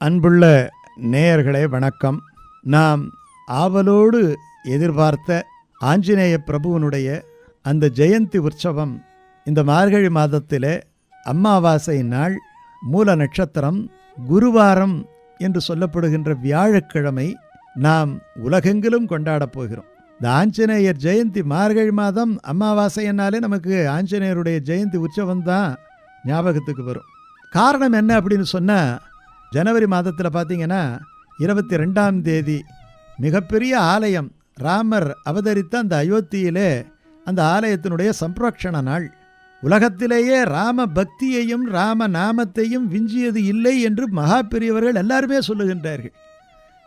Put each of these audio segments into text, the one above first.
அன்புள்ள நேயர்களே வணக்கம். நாம் ஆவலோடு எதிர்பார்த்த ஆஞ்சநேய பிரபுவனுடைய அந்த ஜெயந்தி உற்சவம் இந்த மார்கழி மாதத்திலே அம்மாவாசை நாள் மூல நட்சத்திரம் குருவாரம் என்று சொல்லப்படுகின்ற வியாழக்கிழமை நாம் உலகெங்கிலும் கொண்டாடப் போகிறோம். இந்த ஆஞ்சநேயர் ஜெயந்தி மார்கழி மாதம் அமாவாசைன்னாலே நமக்கு ஆஞ்சநேயருடைய ஜெயந்தி உற்சவம் தான் ஞாபகத்துக்கு வரும். காரணம் என்ன அப்படின்னு சொன்னால் ஜனவரி மாதத்தில் பார்த்தீங்கன்னா இருபத்தி ரெண்டாம் தேதி மிகப்பெரிய ஆலயம் ராமர் அவதரித்த அந்த அயோத்தியிலே அந்த ஆலயத்தினுடைய சம்ப்ரோக்ஷண நாள். உலகத்திலேயே ராம பக்தியையும் ராம நாமத்தையும் விஞ்சியது இல்லை என்று மகா பெரியவர்கள் எல்லாருமே சொல்லுகின்றார்கள்.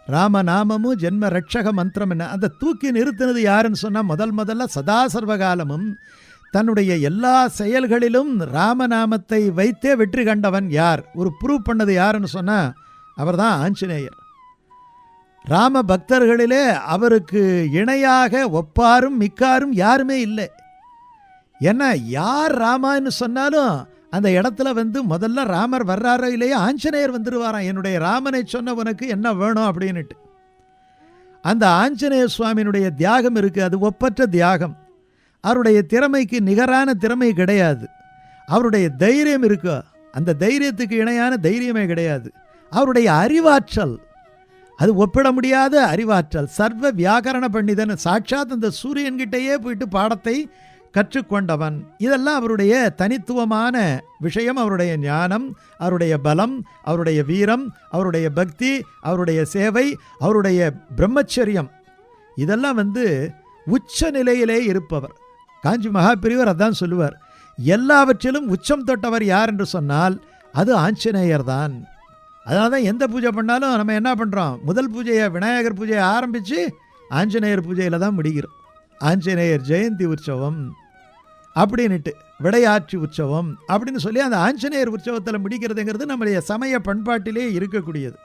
ராம நாமமும் ஜென்ம ரட்சக மந்திரம் என்ன? அந்த தூக்கி நிறுத்தினது யாருன்னு சொன்னால் முதல் முதல்ல சதா சர்வகாலமும் தன்னுடைய எல்லா செயல்களிலும் ராமநாமத்தை வைத்தே வெற்றி கண்டவன் யார்? ஒரு ப்ரூவ் பண்ணது யாருன்னு சொன்னால் அவர்தான் ஆஞ்சநேயர். ராம பக்தர்களிலே அவருக்கு இணையாக ஒப்பாரும் மிக்காரும் யாருமே இல்லை. ஏன்னா யார் ராமான்னு சொன்னாலும் அந்த இடத்துல வந்து முதல்ல ராமர் வர்றாரோ இல்லையோ ஆஞ்சநேயர் வந்துடுவாராம் என்னுடைய ராமனை சொன்ன உனக்கு என்ன வேணும் அப்படின்னுட்டு. அந்த ஆஞ்சநேய சுவாமியினுடைய தியாகம் இருக்குது அது ஒப்பற்ற தியாகம். அவருடைய திறமைக்கு நிகரான திறமை கிடையாது. அவருடைய தைரியம் இருக்கோ? அந்த தைரியத்துக்கு இணையான தைரியமே கிடையாது. அவருடைய அறிவாற்றல் அது ஒப்பிட முடியாத அறிவாற்றல். சர்வ வியாக்கரண பண்டிதன் சாட்சாத் அந்த சூரியன்கிட்டயே போயிட்டு பாடத்தை கற்றுக்கொண்டவன். இதெல்லாம் அவருடைய தனித்துவமான விஷயம். அவருடைய ஞானம் அவருடைய பலம் அவருடைய வீரம் அவருடைய பக்தி அவருடைய சேவை அவருடைய பிரம்மச்சரியம். இதெல்லாம் வந்து உச்ச நிலையிலே இருப்பவர். காஞ்சி மகாபிரிவர் அதான் சொல்லுவார் எல்லாவற்றிலும் உச்சம் தொட்டவர் யார் என்று சொன்னால் அது ஆஞ்சநேயர் தான் அதனால தான் எந்த பூஜை பண்ணாலும் நம்ம என்ன பண்ணுறோம் முதல் பூஜையை விநாயகர் பூஜையை ஆரம்பித்து ஆஞ்சநேயர் பூஜையில் தான் முடிகிறோம். ஆஞ்சநேயர் ஜெயந்தி உற்சவம் அப்படின்னுட்டு விடையாட்சி உற்சவம் அப்படின்னு சொல்லி அந்த ஆஞ்சநேயர் உற்சவத்தில் முடிக்கிறதுங்கிறது நம்முடைய சமய பண்பாட்டிலே இருக்கக்கூடியது.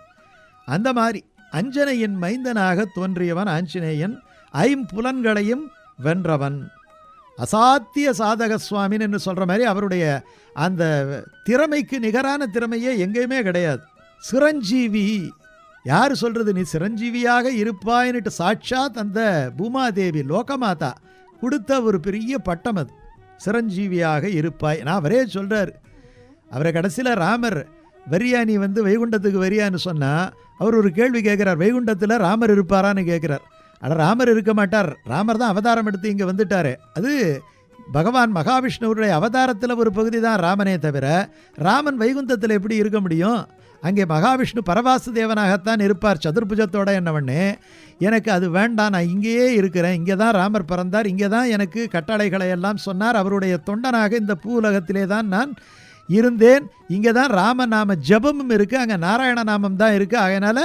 அந்த மாதிரி அஞ்சனையின் மைந்தனாக தோன்றியவன் ஆஞ்சநேயன் ஐம்புலன்களையும் வென்றவன். அசாத்திய சாதக சுவாமின்னு என்று சொல்கிற மாதிரி அவருடைய அந்த திறமைக்கு நிகரான திறமையே எங்கேயுமே கிடையாது. சிரஞ்சீவி. யார் சொல்கிறது நீ சிரஞ்சீவியாக இருப்பாயின்னுட்டு சாட்சாத் அந்த பூமாதேவி லோகமாதா கொடுத்த ஒரு பெரிய பட்டம் அது. சிரஞ்சீவியாக இருப்பாய். நான் அவரே சொல்கிறார் அவரை கடைசியில் ராமர் வரியா நீ வந்து வைகுண்டத்துக்கு வரியான்னு சொன்னால் அவர் ஒரு கேள்வி கேட்குறார். வைகுண்டத்தில் ராமர் இருப்பாரான்னு கேட்குறார். ஆனால் ராமர் இருக்க மாட்டார். ராமர் தான் அவதாரம் எடுத்து இங்கே வந்துட்டார். அது பகவான் மகாவிஷ்ணுவுடைய அவதாரத்தில் ஒரு பகுதி தான் ராமனே தவிர ராமன் வைகுந்தத்தில் எப்படி இருக்க முடியும்? அங்கே மகாவிஷ்ணு பரவாசு தேவனாகத்தான் இருப்பார் சதுர்புஜத்தோட என்னவண்ணே. எனக்கு அது வேண்டாம் நான் இங்கேயே இருக்கிறேன். இங்கே தான் ராமர் பிறந்தார். இங்கே தான் எனக்கு கட்டளைகளை எல்லாம் சொன்னார். அவருடைய தொண்டனாக இந்த பூலகத்திலே தான் நான் இருந்தேன். இங்கே தான் ராமநாம ஜபமும் இருக்குது அங்கே நாராயண நாமம் தான் இருக்குது அதனால்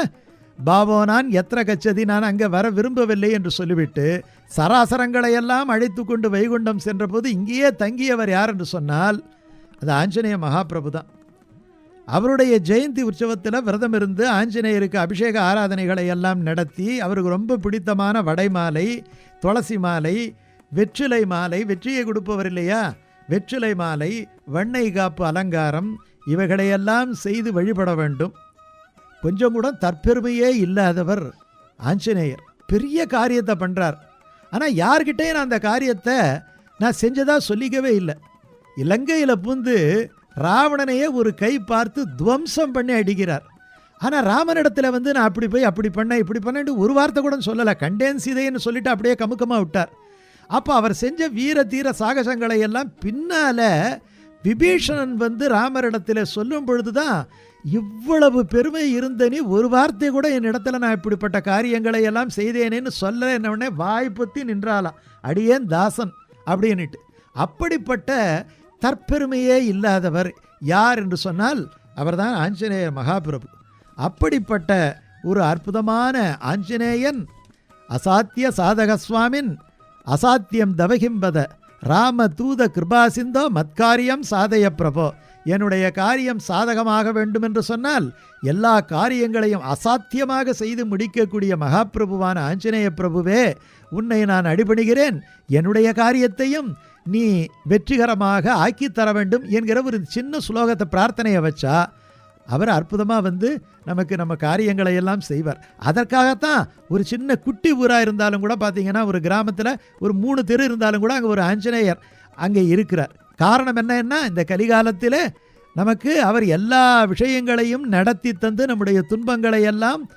பாவோ நான் எத்திர கச்சதி நான் அங்கே வர விரும்பவில்லை என்று சொல்லிவிட்டு சராசரங்களை எல்லாம் அழைத்து கொண்டு வைகுண்டம் சென்றபோது இங்கேயே தங்கியவர் யார் என்று சொன்னால் அது ஆஞ்சநேய மகாபிரபு தான் அவருடைய ஜெயந்தி உற்சவத்தில் விரதம் இருந்து ஆஞ்சநேயருக்கு அபிஷேக ஆராதனைகளை எல்லாம் நடத்தி அவருக்கு ரொம்ப பிடித்தமான வடை மாலை துளசி மாலை வெற்றிலை மாலை வெற்றியை கொடுப்பவர் இல்லையா? வெற்றிலை மாலை வெண்ணெய் காப்பு அலங்காரம் இவைகளையெல்லாம் செய்து வழிபட வேண்டும். கொஞ்சம் கூட தற்பெருமையே இல்லாதவர் ஆஞ்சநேயர். பெரிய காரியத்தை பண்ணுறார் ஆனால் யார்கிட்டையும் நான் அந்த காரியத்தை நான் செஞ்சதாக சொல்லிக்கவே இல்லை. இலங்கையில் பூந்து ராவணனையே ஒரு கை பார்த்து துவம்சம் பண்ணி அடிக்கிறார். ஆனால் ராமனிடத்தில் வந்து நான் அப்படி போய் அப்படி பண்ணேன் இப்படி பண்ணேன் ஒரு வார்த்தை கூட சொல்லலை. கண்டேன் சீதைன்னு சொல்லிட்டு அப்படியே கமுக்கமாக விட்டார். அப்போ அவர் செஞ்ச வீர தீர சாகசங்களை எல்லாம் பின்னால் விபீஷணன் வந்து ராமரிடத்தில் சொல்லும் பொழுது தான் இவ்வளவு பெருமை இருந்த நீ ஒரு வார்த்தை கூட என் இடத்துல நான் இப்படிப்பட்ட காரியங்களை எல்லாம் செய்தேனேன்னு சொல்ல என்னவுடனே வாய்ப்புத்தி நின்றாலாம் அடியேன் தாசன்? அப்படின்னுட்டு. அப்படிப்பட்ட தற்பெருமையே இல்லாதவர் யார்? என்று சொன்னால் அவர்தான் ஆஞ்சநேயர் மகாபிரபு. அப்படிப்பட்ட ஒரு அற்புதமான ஆஞ்சநேயன் அசாத்திய சாதக சுவாமின் அசாத்தியம் தவகிம்பத ராம தூத கிருபாசிந்தோ மத்காரியம் சாதய பிரபோ. என்னுடைய காரியம் சாதகமாக வேண்டும் என்று சொன்னால் எல்லா காரியங்களையும் அசாத்தியமாக செய்து முடிக்கக்கூடிய மகாபிரபுவான ஆஞ்சநேய பிரபுவே உன்னை நான் அடிபணிகிறேன். என்னுடைய காரியத்தையும் நீ வெற்றிகரமாக ஆக்கித் தர வேண்டும் என்கிற ஒரு சின்ன சுலோகத்தை பிரார்த்தனையை வச்சா அவர் அற்புதமாக வந்து நமக்கு நம்ம காரியங்களை எல்லாம் செய்வார். அதற்காகத்தான் ஒரு சின்ன குட்டி ஊராக இருந்தாலும் கூட பார்த்தீங்கன்னா ஒரு கிராமத்தில் ஒரு மூணு தெரு இருந்தாலும் கூட அங்கே ஒரு ஆஞ்சநேயர் அங்கே இருக்கிறார். காரணம் என்னன்னா இந்த கலிகாலத்தில் நமக்கு அவர் எல்லா விஷயங்களையும் நடத்தி தந்து நம்முடைய துன்பங்களை எல்லாம்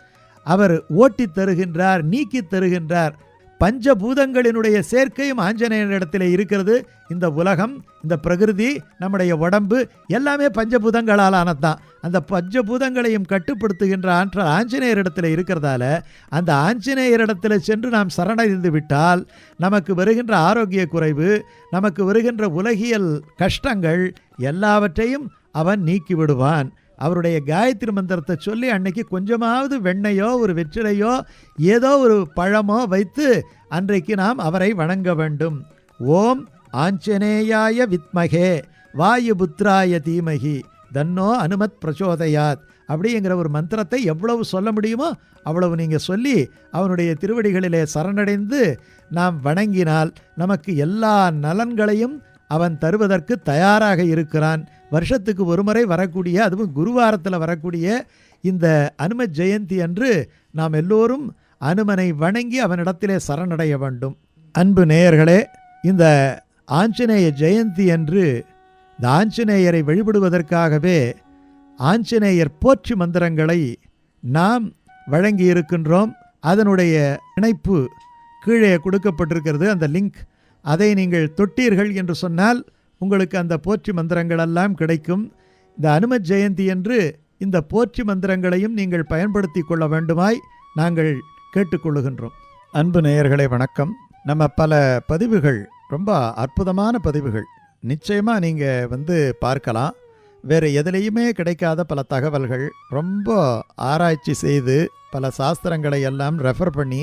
அவர் ஓட்டித் தருகின்றார் நீக்கித் தருகின்றார். பஞ்சபூதங்களினுடைய சேர்க்கையும் ஆஞ்சநேயனிடத்தில் இருக்கிறது. இந்த உலகம் இந்த பிரகிருதி நம்முடைய உடம்பு எல்லாமே பஞ்சபூதங்களால் ஆனதுதான் அந்த பஞ்சபூதங்களையும் கட்டுப்படுத்துகின்ற ஆற்றல் ஆஞ்சநேயரிடத்தில் இருக்கிறதால அந்த ஆஞ்சநேயரிடத்தில் சென்று நாம் சரணடைந்து விட்டால் நமக்கு வருகின்ற ஆரோக்கிய குறைவு நமக்கு வருகின்ற உலகியல் கஷ்டங்கள் எல்லாவற்றையும் அவன் நீக்கிவிடுவான். அவருடைய காயத்ரி மந்திரத்தை சொல்லி அன்னைக்கு கொஞ்சமாவது வெண்ணையோ ஒரு வெற்றிலையோ ஏதோ ஒரு பழமோ வைத்து அன்றைக்கு நாம் அவரை வணங்க வேண்டும். ஓம் ஆஞ்சநேயாய வித்மகே வாயுபுத்ராய தீமகி தன்னோ அனுமத் பிரச்சோதயாத் அப்படிங்கிற ஒரு மந்திரத்தை எவ்வளவு சொல்ல முடியுமோ அவ்வளவு நீங்கள் சொல்லி அவனுடைய திருவடிகளிலே சரணடைந்து நாம் வணங்கினால் நமக்கு எல்லா நலன்களையும் அவன் தருவதற்கு தயாராக இருக்கிறான். வருஷத்துக்கு ஒரு முறை வரக்கூடிய அதுவும் குருவாரத்தில் வரக்கூடிய இந்த அனும ஜெயந்தி அன்று நாம் எல்லோரும் அனுமனை வணங்கி அவனிடத்திலே சரணடைய வேண்டும். அன்பு நேயர்களே இந்த ஆஞ்சநேய ஜெயந்தி அன்று இந்த ஆஞ்சநேயரை வழிபடுவதற்காகவே ஆஞ்சநேயர் போற்றி மந்திரங்களை நாம் வழங்கி இருக்கின்றோம் அதனுடைய இணைப்பு கீழே கொடுக்கப்பட்டிருக்கிறது. அந்த லிங்க் அதை நீங்கள் தொட்டீர்கள் என்று சொன்னால் உங்களுக்கு அந்த போற்றி மந்திரங்கள் எல்லாம் கிடைக்கும். இந்த அனும ஜெயந்தி என்று இந்த போற்றி மந்திரங்களையும் நீங்கள் பயன்படுத்தி கொள்ள வேண்டுமாய் நாங்கள் கேட்டுக்கொள்ளுகின்றோம். அன்பு நேயர்களே வணக்கம். நம்ம பல பதிவுகள் ரொம்ப அற்புதமான பதிவுகள். நிச்சயமாக நீங்கள் வந்து பார்க்கலாம். வேறு எதுலேயுமே கிடைக்காத பல தகவல்கள். ரொம்ப ஆராய்ச்சி செய்து பல சாஸ்திரங்களை எல்லாம் ரெஃபர் பண்ணி